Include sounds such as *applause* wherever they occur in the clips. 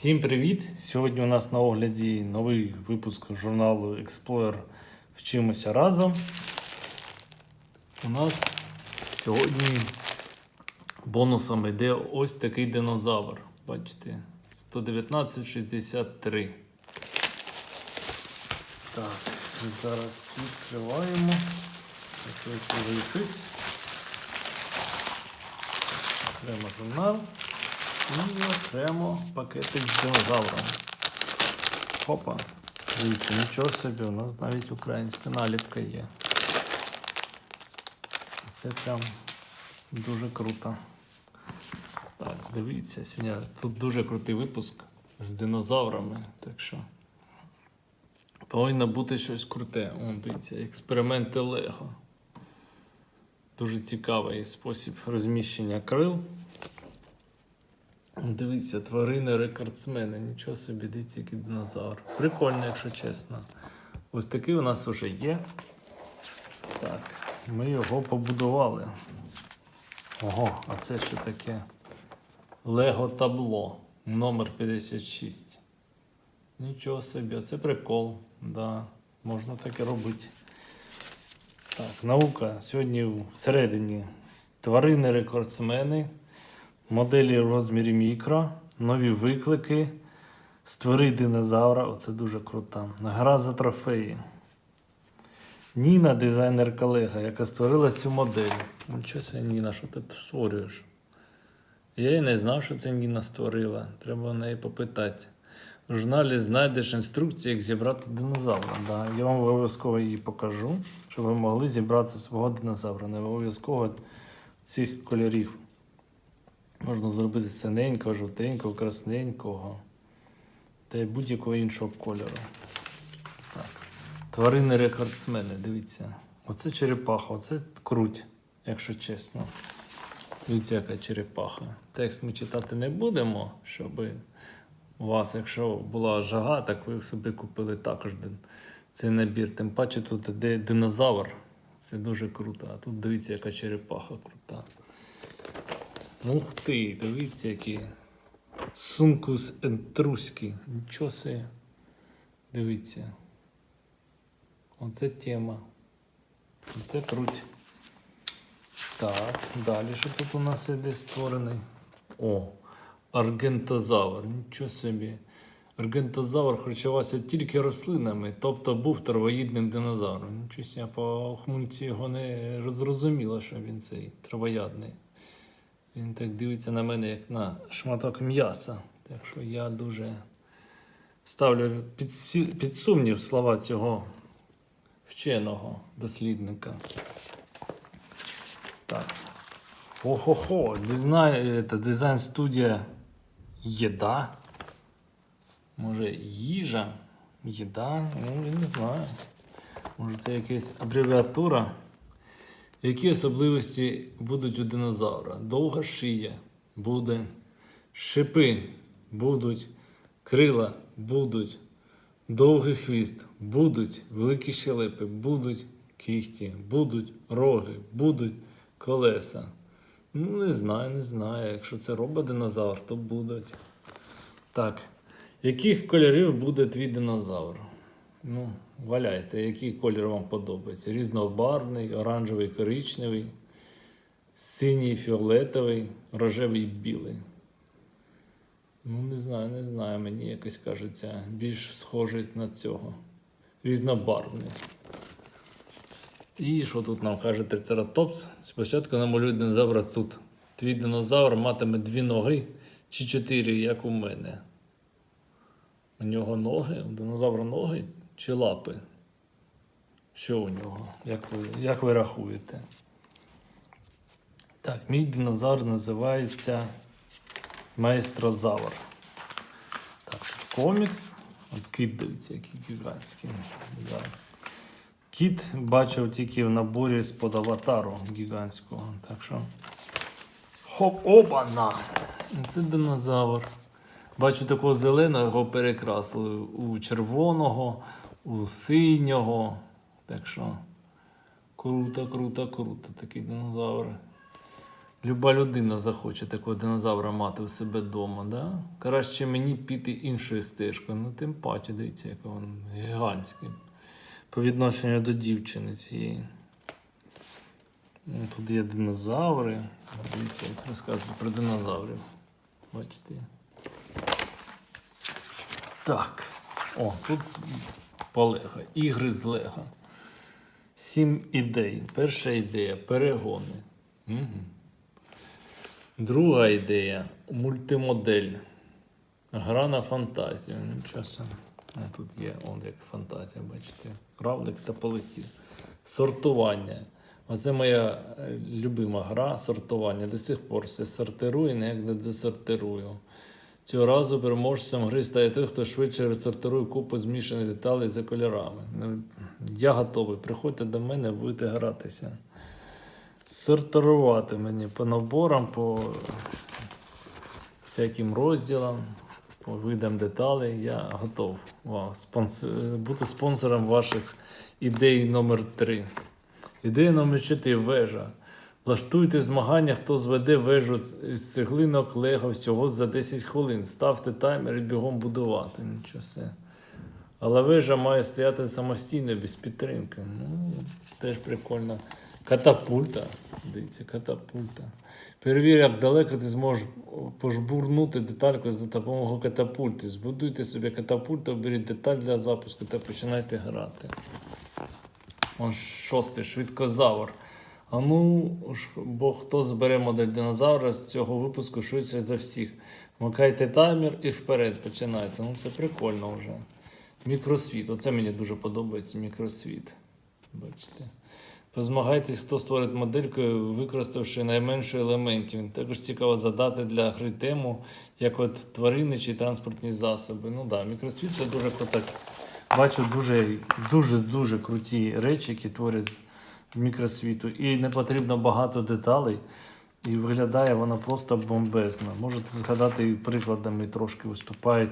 Всім привіт! Сьогодні у нас на огляді новий випуск журналу Explorer Вчимося разом. У нас сьогодні бонусом йде ось такий динозавр. Бачите, 119,63. Так, зараз відкриваємо. Окремо журнал. І окремо пакетик з динозавром. Опа. Дивіться, нічого собі, у нас навіть українська наліпка є. Це прям дуже круто. Так, дивіться, сьогодні тут дуже крутий випуск з динозаврами. Так що повинно бути щось круте. О, дивіться, експерименти Лего. Дуже цікавий спосіб розміщення крил. Дивіться, тварини рекордсмени. Нічого собі, дивіться, який динозавр. Прикольно, якщо чесно. Ось такий у нас вже є. Так, ми його побудували. Ого, а це що таке? Лего табло номер 56. Нічого собі, це прикол. Да, можна таке робити. Так, наука. Сьогодні всередині тварини рекордсмени моделі в розмірі мікро, нові виклики, створи динозавра, оце дуже круто. Гра за трофеї. Ніна, дизайнер колега, яка створила цю модель. Себе, Ніна, що ти створюєш? Я і не знав, що це Ніна створила. Треба в неї попитати. В журналі знайдеш інструкції, як зібрати динозавра. Да, я вам обов'язково її покажу, щоб ви могли зібрати свого динозавра. Не обов'язково цих кольорів. Можна зробити синенького, жовтенького, красненького та й будь-якого іншого кольору. Так. Тварини рекордсмени, дивіться. Оце черепаха, оце круть, якщо чесно. Дивіться, яка черепаха. Текст ми читати не будемо, щоб у вас, якщо була жага, так ви собі купили також цей набір. Тим паче тут іде динозавр. Це дуже круто. А тут дивіться, яка черепаха крута. Ух ти, дивіться, які. Сумкус етруський. Нічого себе. Дивіться. Оце тема. Оце круть. Так, далі що тут у нас іде створений? О, аргентозавр. Нічого собі. Аргентозавр харчувався тільки рослинами, тобто був травоїдним динозавром. Нічого по хмунці його не зрозуміло, що він цей травоядний. Він так дивиться на мене, як на шматок м'яса. Так що я дуже ставлю під, під сумнів слова цього вченого дослідника. Так. Охо-хо, дизайн, дизайн студія Єда. Може, їжа? Їда? Ну, я не знаю. Може, це якась абревіатура. Які особливості будуть у динозавра? Довга шия буде, шипи будуть, крила будуть, довгий хвіст будуть, великі щелепи будуть, кіхті будуть, роги будуть, колеса. Ну, не знаю, не знаю. Якщо це робить динозавр, то будуть. Так. Яких кольорів буде твій динозавр? Ну, валяйте, який колір вам подобається? Різнобарвний, оранжевий, коричневий, синій, фіолетовий, рожевий, білий. Ну, не знаю, не знаю. Мені якось кажеться, більш схожий на цього. Різнобарвний. І що тут нам каже трицератопс? Спочатку намалюй динозавра тут. Твій динозавр матиме дві ноги чи чотири, як у мене. У нього ноги, у динозавра ноги чи лапи? Що у нього? Як ви, як ви рахуєте? Так, мій динозавр називається Майстрозавр. Так, комікс. От кіт дивиться, який гігантський. Да. Кіт бачив тільки в наборі з-под аватару гігантського. Так що. Хоп, опа-на! Це динозавр. Бачу такого зеленого перекрасили у червоного, у синього. Так що круто, круто, круто такий динозавр. Люба людина захоче такого динозавра мати у себе вдома, да? Краще мені піти іншою стежкою. Ну, тим паче, дивіться, як він гігантський. По відношенню до дівчини цієї. Ну, Тут є динозаври. Дивіться, як розказую про динозаврів. Бачите. Так. О, тут по Лего. Ігри з Лего. Сім ідей. Перша ідея перегони. Угу. Друга ідея мультимодель. Гра на фантазію. Нічого. Ну, Тут є он як фантазія, бачите. Кравлик та полетів. Сортування. Оце моя е, любима гра сортування. До сих пор все сортирую, ніяк не десортирую. Цього разу переможцем гри стає той, хто швидше розсортирує купу змішаних деталей за кольорами. Ну, Я готовий. Приходьте до мене, будете гратися. Сортирувати мені по наборам, по всяким розділам, по видам деталей. Я готов Вау, спонс... бути спонсором ваших ідей номер 3 Ідея номер 4 вежа. Влаштуйте змагання, хто зведе вежу з цеглинок Лего всього за 10 хвилин. Ставте таймер і бігом будувати. Нічого все. Але вежа має стояти самостійно, без підтримки. Ну, теж прикольно. Катапульта. Дивіться, катапульта. Перевір, як далеко ти зможеш пожбурнути детальку за допомогою катапульти. Збудуйте собі катапульту, оберіть деталь для запуску та починайте грати. Он шостий, швидкозавр. А ну, ж, бо хто збере модель динозавра з цього випуску швидше за всіх. Вмикайте таймер і вперед починайте. Ну це прикольно вже. Мікросвіт. Оце мені дуже подобається мікросвіт. Бачите. Позмагайтесь, хто створить модельку, використавши найменше елементів. Також цікаво задати для гри тему, як от тварини чи транспортні засоби. Ну да, мікросвіт це дуже круто. Бачу дуже, дуже, дуже круті речі, які творять мікросвіту. І не потрібно багато деталей. І виглядає вона просто бомбезно. Можете згадати прикладами трошки виступають.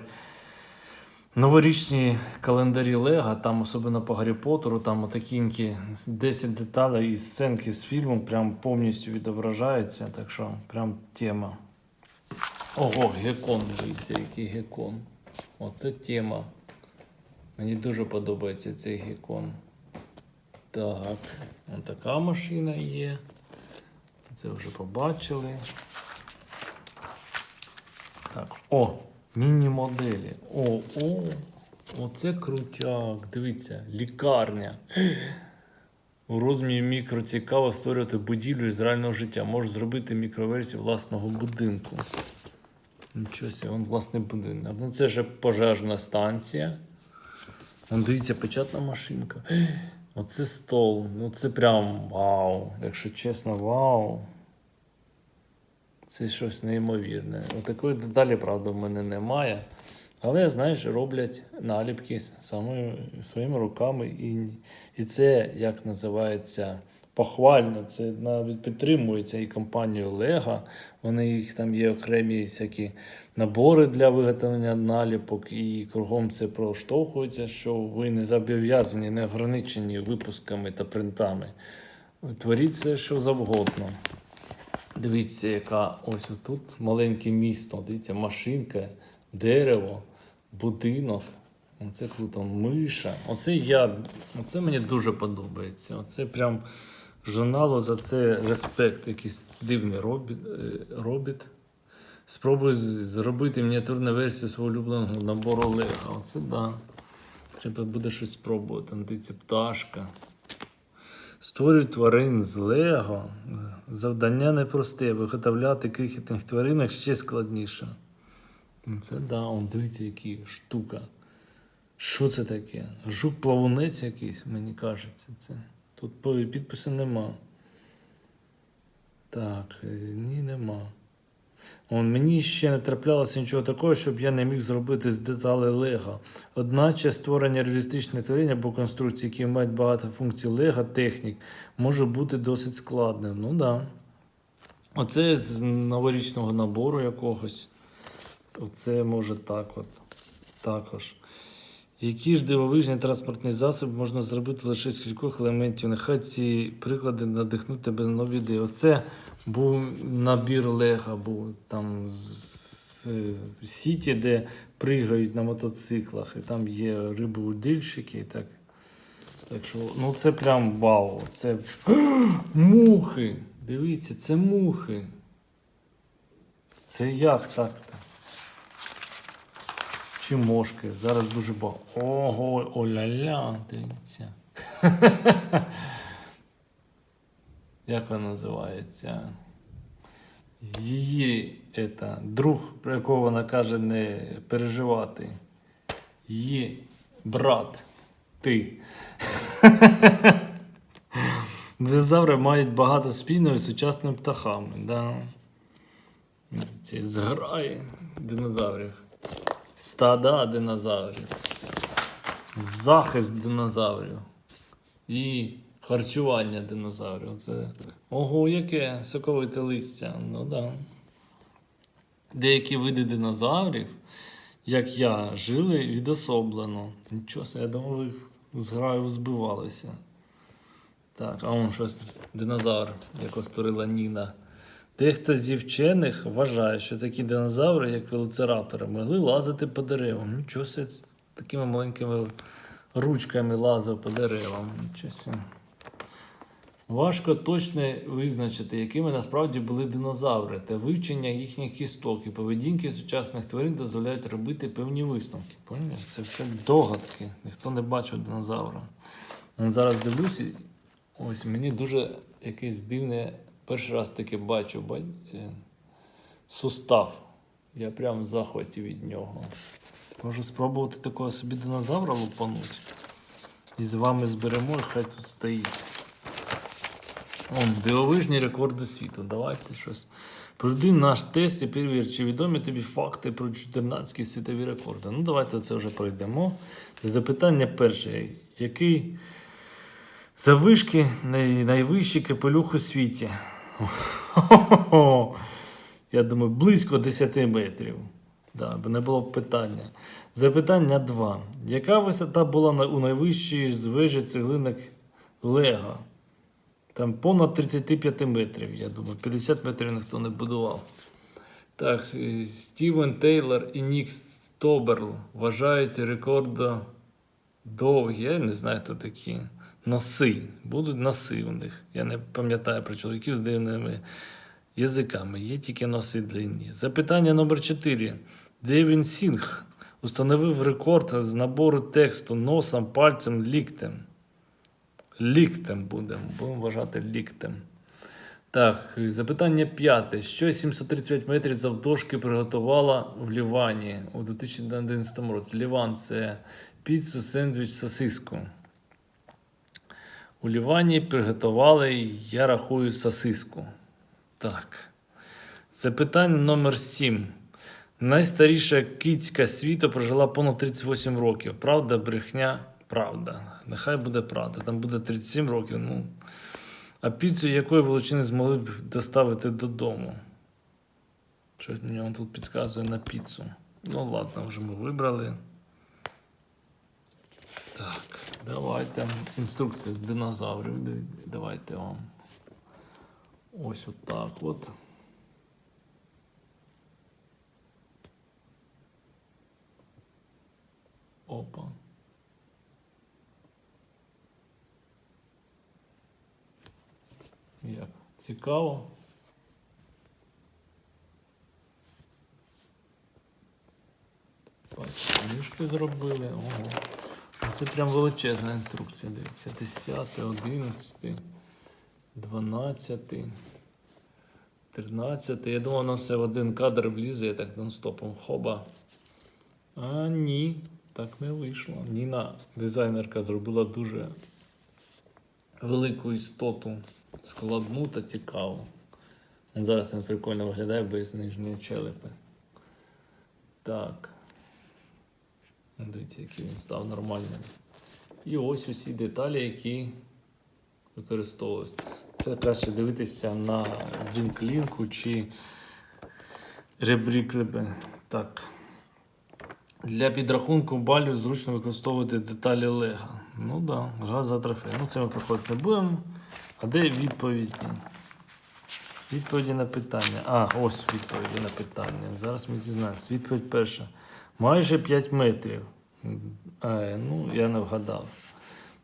Новорічні календарі Лего, там особливо по Гаррі Поттеру, там отакінькі 10 деталей і сценки з фільму прям повністю відображаються. Так що прям тема. Ого, гекон, дивіться, який гекон. Оце тема. Мені дуже подобається цей гекон. Так, ось така машина є. Це вже побачили. Так, о, міні-моделі. О, о, оце крутяк. Дивіться, лікарня. У розмірі мікро цікаво створювати будівлю із реального життя. Можеш зробити мікроверсію власного будинку. Нічого он власний будинок. Ну це вже пожежна станція. Дивіться, печатна машинка. Оце стол. Ну це прям вау. Якщо чесно, вау. Це щось неймовірне. Отакої деталі, правда, в мене немає. Але, знаєш, роблять наліпки самими, своїми руками. І, і це, як називається, похвально. Це навіть підтримується і компанією Lego. Вони їх там є окремі всякі набори для виготовлення наліпок, і кругом це проштовхується, що ви не зобов'язані, не ограничені випусками та принтами. Творіть це що завгодно. Дивіться, яка ось тут маленьке місто. Дивіться, машинка, дерево, будинок. Оце круто. Миша. Оце я. Оце мені дуже подобається. Оце прям журналу за це респект. Якийсь дивний робіт. е, робіт. Спробуй зробити мініатюрну версію свого улюбленого набору Лего. Оце да. Треба буде щось спробувати. Дивіться, пташка. Створюй тварин з Лего. Завдання непросте. Виготовляти крихітних тваринок ще складніше. Це да, он дивіться, які штука. Що це таке? Жук-плавунець якийсь, мені кажеться, це. Тут підпису нема. Так, е, ні, нема. Он, мені ще не траплялося нічого такого, щоб я не міг зробити з деталей Лего. Одначе створення реалістичних тварин або конструкцій, які мають багато функцій Лего технік, може бути досить складним. Ну. Да. Оце з новорічного набору якогось. Оце може так от. Також. Які ж дивовижні транспортні засоби можна зробити лише з кількох елементів? Нехай ці приклади надихнуть тебе на нові ідеї. Оце був набір Лега, був там з Сіті, де пригають на мотоциклах, і там є рибоудильщики. І так. так що, ну це прям вау. Це *gasps* мухи! Дивіться, це мухи. Це як так-то? Чи мошки. Зараз дуже багато. Ого, оля-ля, дивіться. *laughs* Як вона називається? Її это, друг, про якого вона каже не переживати. Її брат. Ти. *laughs* Динозаври мають багато спільного з сучасними птахами. Да? Ці динозаврів. Стада динозаврів. Захист динозаврів. І харчування динозаврів. Це ого, яке соковите листя. Ну да. Деякі види динозаврів, як я, жили відособлено. Нічого, я думав, ви з граю збивалися. Так, а он щось динозавр, якого створила Ніна. Дехто зі вчених вважає, що такі динозаври, як велоцираптори, могли лазити по деревам. Нічого собі, такими маленькими ручками лазив по деревам. Нічого. Важко точно визначити, якими насправді були динозаври, та вивчення їхніх кісток і поведінки сучасних тварин дозволяють робити певні висновки. Поняли? Це все догадки. Ніхто не бачив динозавра. Зараз дивлюся, ось мені дуже якесь дивне, перший раз таке бачу е, сустав. Я прям в захваті від нього. Можу спробувати такого собі динозавра лупанути. І з вами зберемо, і хай тут стоїть. Он, дивовижні рекорди світу. Давайте щось. Пройди наш тест і перевір, чи відомі тобі факти про 14 світові рекорди. Ну, давайте це вже пройдемо. Запитання перше. Який завишки най- найвищий капелюх у світі? *laughs* Я думаю, близько 10 метрів. Да, не було б питання. Запитання 2. Яка висота була у найвищій з вежі цеглинок Лего? Там понад 35 метрів, я думаю. 50 метрів ніхто не будував. Так, е, Стівен Тейлор і Нік Стоберл вважають рекордо довгі. Я не знаю, хто такі. Носи. Будуть носи у них. Я не пам'ятаю про чоловіків з дивними язиками. Є тільки носи длинні. Запитання номер 4. Девін Сінг установив рекорд з набору тексту носом, пальцем, ліктем. Ліктем будемо. Будемо вважати ліктем. Так, запитання п'яте. Що 735 метрів завдовжки приготувала в Лівані у 2011 році? Ліван це піцу, сендвіч, сосиску. У Лівані приготували, я рахую, сосиску. Так. Запитання номер 7. Найстаріша кицька світу прожила понад 38 років. Правда, брехня? Правда. Нехай буде правда. Там буде 37 років. Ну. А піцу якої величини змогли б доставити додому? Щось мені тут підказує на піцу. Ну ладно, вже ми вибрали. Так, давайте. Інструкція з динозаврів. Давайте вам. Ось отак от. Опа. Як? Цікаво. Бачите, мішки зробили. Ого. Це прям величезна інструкція, дивіться. 10, 11, 12, 13. Я думав, воно все в один кадр влізе, я так нон-стопом хоба. А ні, так не вийшло. Ніна, дизайнерка, зробила дуже велику істоту, складну та цікаву. Зараз він прикольно виглядає без нижньої челепи. Так. Дивіться, який він став нормальним. І ось усі деталі, які використовувалися. Це краще дивитися на Джинклінку чи ребрі клепе. Так. Для підрахунку балів зручно використовувати деталі Лего. Ну да, гра за трофей. Ну це ми проходити не будемо. А де відповіді? Відповіді на питання. А, ось відповіді на питання. Зараз ми дізнаємося. Відповідь перша. Майже 5 метрів. Е, ну, я не вгадав.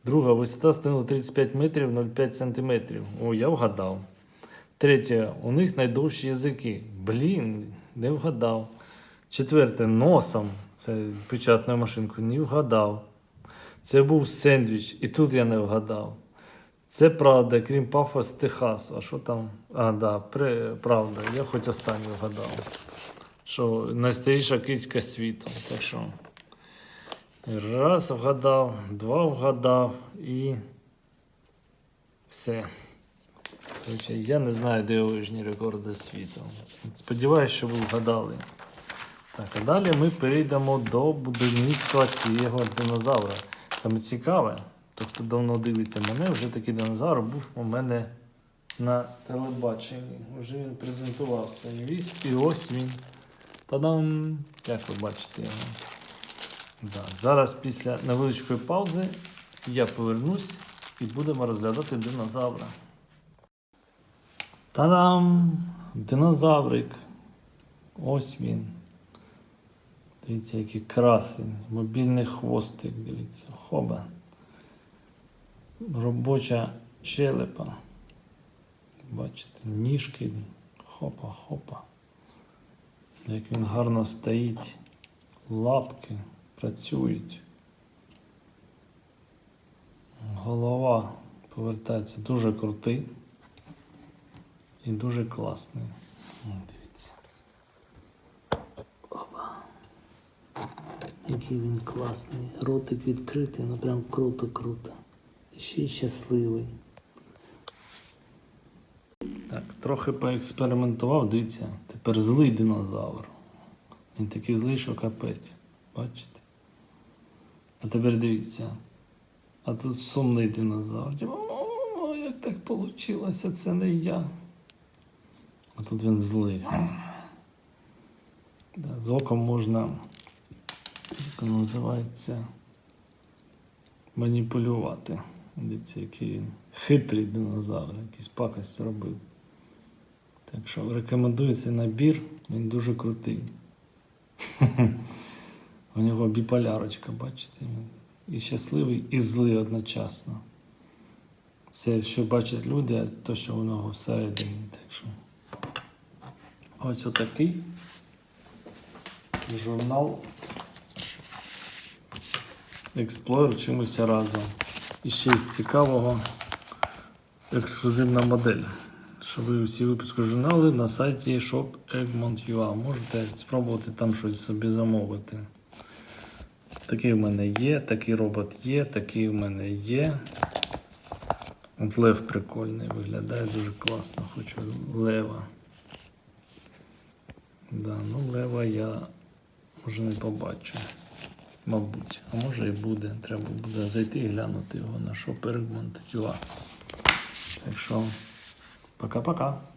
Друга висота становила 35 метрів 0,5 сантиметрів. О, я вгадав. Третє, у них найдовші язики. Блін, не вгадав. Четверте, носом. Це печатною машинкою, не вгадав. Це був сендвіч, і тут я не вгадав. Це правда, крім пафа з Техасу. А що там? А, да, правда, я хоч останню вгадав. Що найстаріша кицька світу. Так що. Раз вгадав, два вгадав і все. Короче, я не знаю дивовижні рекорди світу. Сподіваюсь, що ви вгадали. Так, а далі ми перейдемо до будівництва цього динозавра. Саме цікаве, то хто давно дивиться мене, вже такий динозавр був у мене на телебаченні. Вже він презентувався. І ось- І ось він. Та-дам! Як ви бачите. Да. Зараз після невеличкої паузи я повернусь і будемо розглядати динозавра. Та-дам! Динозаврик. Ось він. Дивіться, який красень. Мобільний хвостик, дивіться. Хоба. Робоча щелепа. Бачите, ніжки. Хопа-хопа. Як він гарно стоїть. Лапки працюють. Голова повертається дуже крутий і дуже класний. Дивіться. Опа. Який він класний. Ротик відкритий, ну прям круто-круто. І ще й щасливий. Так, трохи поекспериментував, дивіться. Тепер злий динозавр. Він такий злий, що капець. Бачите? А тепер дивіться. А тут сумний динозавр. Типу, О, як так вийшло, це не я. А тут він злий. Да, з оком можна, як називається, маніпулювати. Дивіться, який він хитрий динозавр, якийсь пакость робив. Так що рекомендую цей набір, він дуже крутий. У нього біполярочка, бачите? І щасливий, і злий одночасно. Це що бачать люди, а то, що у нього всередині. Так що. Ось отакий журнал Explorer чимося разом. І ще з цікавого ексклюзивна модель. Що ви усі випуски журнали на сайті shop Egmont.ua. Можете спробувати там щось собі замовити. Такий в мене є, такий робот є, такий в мене є. От лев прикольний, виглядає дуже класно. Хочу лева. Да, ну лева я може не побачу. Мабуть. А може і буде. Треба буде зайти і глянути його на shop Egmont.ua. Пока-пока.